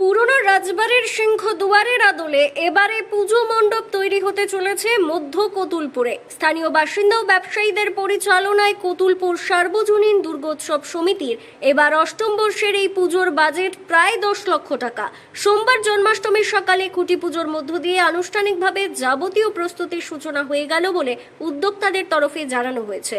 পুরনো রাজবাড়ির সিংহ দুয়ারের আদলে এবারে পুজো মণ্ডপ তৈরি হতে চলেছে মধ্য কতুলপুরে। স্থানীয় বাসিন্দা ও ব্যবসায়ীদের পরিচালনায় কতুলপুর সার্বজনীন দুর্গোৎসব সমিতির এবার অষ্টম বর্ষের এই পুজোর বাজেট প্রায় দশ লক্ষ টাকা। সোমবার জন্মাষ্টমীর সকালে খুঁটি পুজোর মধ্য দিয়ে আনুষ্ঠানিকভাবে যাবতীয় প্রস্তুতির সূচনা হয়ে গেল বলে উদ্যোক্তাদের তরফে জানানো হয়েছে।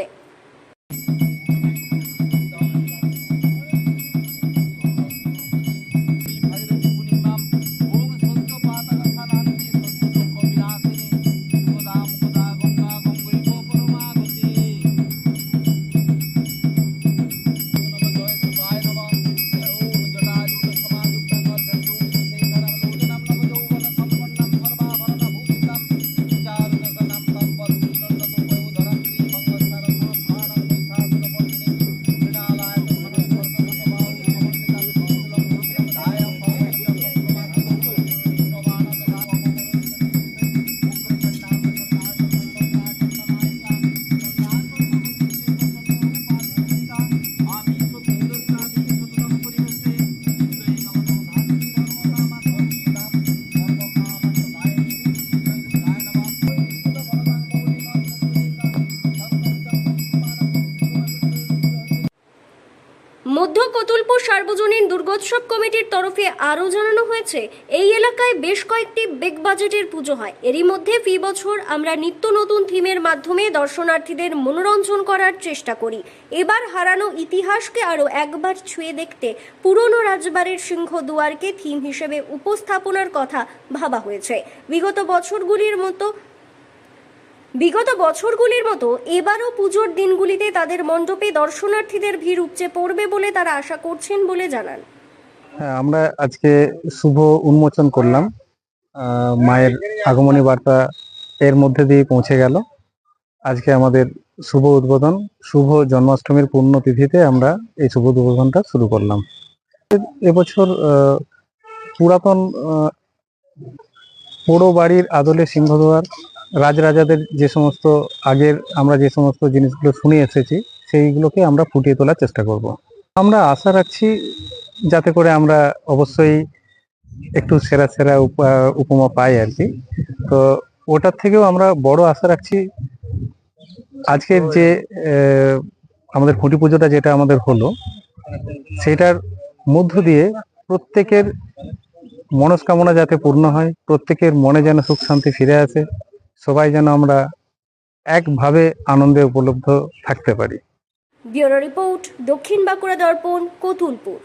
মধ্য কতুলপুর সার্বজনীন দুর্গোৎসব কমিটির তরফে আরও জানানো হয়েছে, এই এলাকায় বেশ কয়েকটি বিগ বাজেটের পুজো হয়। এরই মধ্যে ফি বছর আমরা নিত্য নতুন থিমের মাধ্যমে দর্শনার্থীদের মনোরঞ্জন করার চেষ্টা করি। এবার হারানো ইতিহাসকে আরও একবার ছুঁয়ে দেখতে পুরনো রাজবাড়ির সিংহ দুয়ারকে থিম হিসেবে উপস্থাপনার কথা ভাবা হয়েছে। বিগত বছরগুলির মতো বিগত বছরগুলির মতো এবারও পুজোর দিনগুলিতে তাদের মণ্ডপে দর্শনার্থীদের ভিড় উপচে পড়বে বলে তারা আশা করছেন বলে জানান। হ্যাঁ আমরা আজকে শুভ উন্মোচন করলাম। মায়ের আগমনী বার্তা এর মধ্যে দিয়ে পৌঁছে গেল। আজকে আমাদের শুভ উদ্বোধন, শুভ জন্মাষ্টমীর পুণ্যতিথিতে আমরা এই শুভ উদ্বোধনটা শুরু করলাম। এবছর পুরাতন পোড়ো বাড়ির আদলে সিংহদুয়ার রাজরাজাদের যে সমস্ত আগের আমরা যে সমস্ত জিনিসগুলো শুনে এসেছি, সেইগুলোকে আমরা ফুটিয়ে তোলার চেষ্টা করব। আমরা আশা রাখছি যাতে করে আমরা অবশ্যই একটু সেরা সেরা উপ- উপমা পাই আর কি। তো ওটার থেকেও আমরা বড় আশা রাখছি, আজকের যে আমাদের খুঁটি পুজোটা যেটা আমাদের হলো, সেটার মধ্য দিয়ে প্রত্যেকের মনস্কামনা যাতে পূর্ণ হয়, প্রত্যেকের মনে যেন সুখ শান্তি ফিরে আসে সবাই যেন আমরা একভাবে আনন্দে উপলব্ধ থাকতে পারি। ব্যুরো রিপোর্ট দক্ষিণ বাঁকুড়া দর্পণ কতুলপুর।